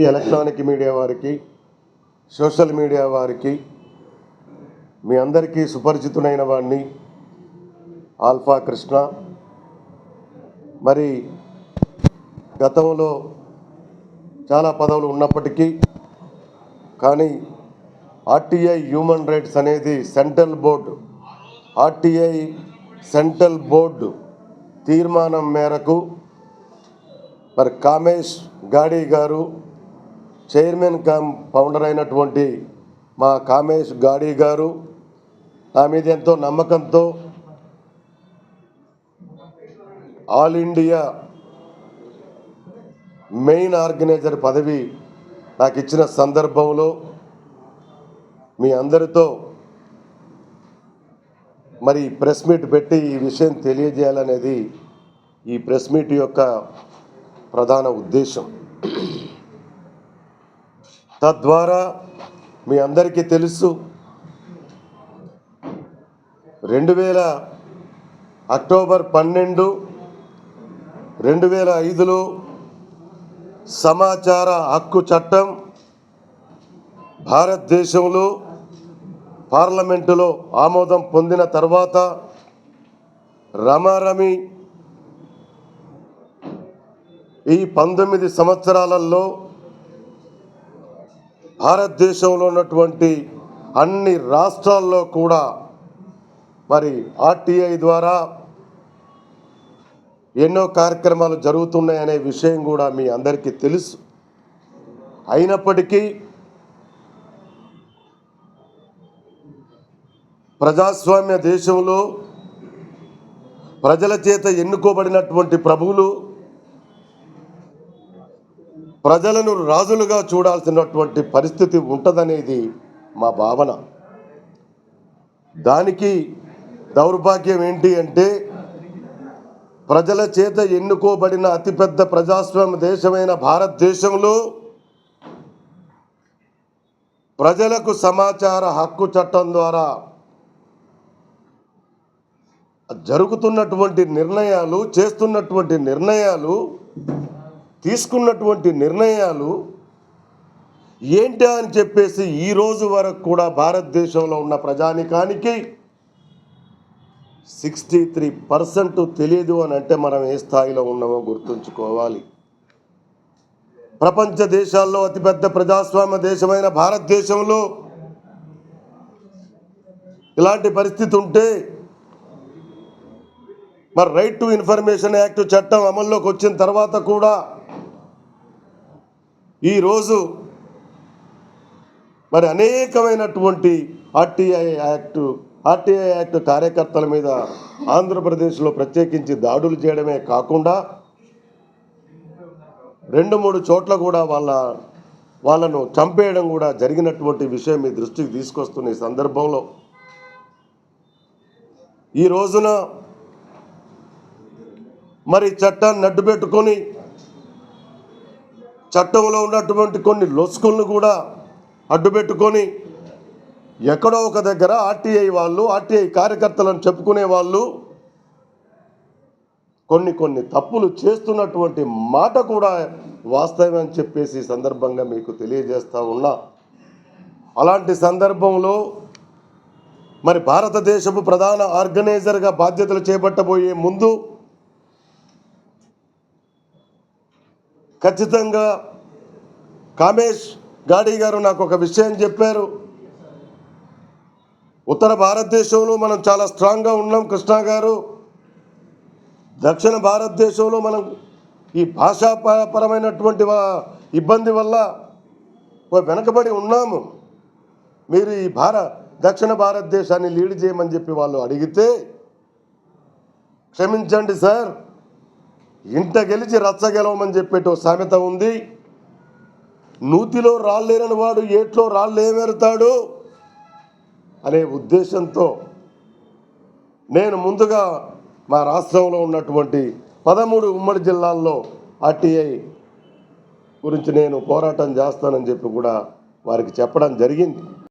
ఈ electronic media వారికి social media వారికి మీ అందరికీ సుపరిచితుడైన వాడిని ఆల్ఫా కృష్ణ. మరి గతంలో చాలా పదవులు ఉన్నప్పటికీ కానీ ఆర్టీఐ హ్యూమన్ రైట్స్ అనేది central board RTI central board తీర్మానం మేరకు మరి కామేష్ గాడి గారు చైర్మన్ కమ్ ఫౌండర్ అయినటువంటి మా కామేష్ గాడి గారు నా మీద ఎంతో నమ్మకంతో ఆల్ ఇండియా మెయిన్ ఆర్గనైజర్ పదవి నాకు ఇచ్చిన సందర్భంలో మీ అందరితో మరి ప్రెస్ మీట్ పెట్టి ఈ విషయం తెలియజేయాలనేది ఈ ప్రెస్ మీట్ యొక్క ప్రధాన ఉద్దేశం. తద్వారా మీ అందరికీ తెలుసు రెండు వేల అక్టోబర్ పన్నెండు రెండు వేల ఐదులో సమాచార హక్కు చట్టం భారతదేశంలో పార్లమెంటులో ఆమోదం పొందిన తర్వాత రమారమి ఈ పంతొమ్మిది సంవత్సరాలలో భారతదేశంలో ఉన్నటువంటి అన్ని రాష్ట్రాల్లో కూడా మరి ఆర్టీఐ ద్వారా ఎన్నో కార్యక్రమాలు జరుగుతున్నాయనే విషయం కూడా మీ అందరికీ తెలుసు. అయినప్పటికీ ప్రజాస్వామ్య దేశంలో ప్రజల చేత ఎన్నుకోబడినటువంటి ప్రభువులు ప్రజలను రాజులుగా చూడాల్సినటువంటి పరిస్థితి ఉంటుందనేది మా భావన. దానికి దౌర్భాగ్యం ఏంటి అంటే ప్రజల చేత ఎన్నుకోబడిన అతిపెద్ద ప్రజాస్వామ్య దేశమైన భారతదేశంలో ప్రజలకు సమాచార హక్కు చట్టం ద్వారా జరుగుతున్నటువంటి నిర్ణయాలు చేస్తున్నటువంటి నిర్ణయాలు తీసుకున్నటువంటి నిర్ణయాలు ఏంటి అని చెప్పేసి ఈ రోజు వరకు కూడా భారతదేశంలో ఉన్న ప్రజానికానికి సిక్స్టీ త్రీ పర్సెంట్ తెలియదు అని అంటే మనం ఏ స్థాయిలో ఉన్నామో గుర్తుంచుకోవాలి. ప్రపంచ దేశాల్లో అతిపెద్ద ప్రజాస్వామ్య దేశమైన భారతదేశంలో ఇలాంటి పరిస్థితి ఉంటే మరి రైట్ టు ఇన్ఫర్మేషన్ యాక్ట్ చట్టం అమల్లోకి వచ్చిన తర్వాత కూడా ఈరోజు మరి అనేకమైనటువంటి ఆర్టీఐ యాక్ట్ ఆర్టీఐ యాక్ట్ కార్యకర్తల మీద ఆంధ్రప్రదేశ్లో ప్రత్యేకించి దాడులు చేయడమే కాకుండా రెండు మూడు చోట్ల కూడా వాళ్ళ వాళ్ళను చంపేయడం కూడా జరిగినటువంటి విషయం మీ దృష్టికి తీసుకొస్తున్న ఈ సందర్భంలో ఈ రోజున మరి చట్టాన్ని అడ్డు పెట్టుకొని చట్టంలో ఉన్నటువంటి కొన్ని లొసుకులను కూడా అడ్డు పెట్టుకొని ఎక్కడో ఒక దగ్గర ఆర్టీఐ వాళ్ళు ఆర్టీఐ కార్యకర్తలను చెప్పుకునే వాళ్ళు కొన్ని కొన్ని తప్పులు చేస్తున్నటువంటి మాట కూడా వాస్తవం అని చెప్పేసి సందర్భంగా మీకు తెలియజేస్తూ ఉన్నా. అలాంటి సందర్భంలో మరి భారతదేశపు ప్రధాన ఆర్గనైజర్గా బాధ్యతలు చేపట్టబోయే ముందు ఖచ్చితంగా కామేష్ గాడి గారు నాకు ఒక విషయం చెప్పారు. ఉత్తర భారతదేశంలో మనం చాలా స్ట్రాంగ్గా ఉన్నాం కృష్ణ గారు. దక్షిణ భారతదేశంలో మనం ఈ భాషాపరమైనటువంటి ఇబ్బంది వల్ల వెనకబడి ఉన్నాము. మీరు ఈ భార దక్షిణ భారతదేశాన్ని లీడ్ చేయమని చెప్పి వాళ్ళు అడిగితే క్షమించండి సార్. ఇంట గెలిచి రచ్చ గెలవమని చెప్పేట సామెత ఉంది. నూతిలో రాళ్ళేరని వాడు ఏట్లో రాళ్ళు ఏమెరుతాడు అనే ఉద్దేశంతో నేను ముందుగా మా రాష్ట్రంలో ఉన్నటువంటి పదమూడు ఉమ్మడి జిల్లాల్లో ఆర్టీఐ గురించి నేను పోరాటం చేస్తానని చెప్పి కూడా వారికి చెప్పడం జరిగింది.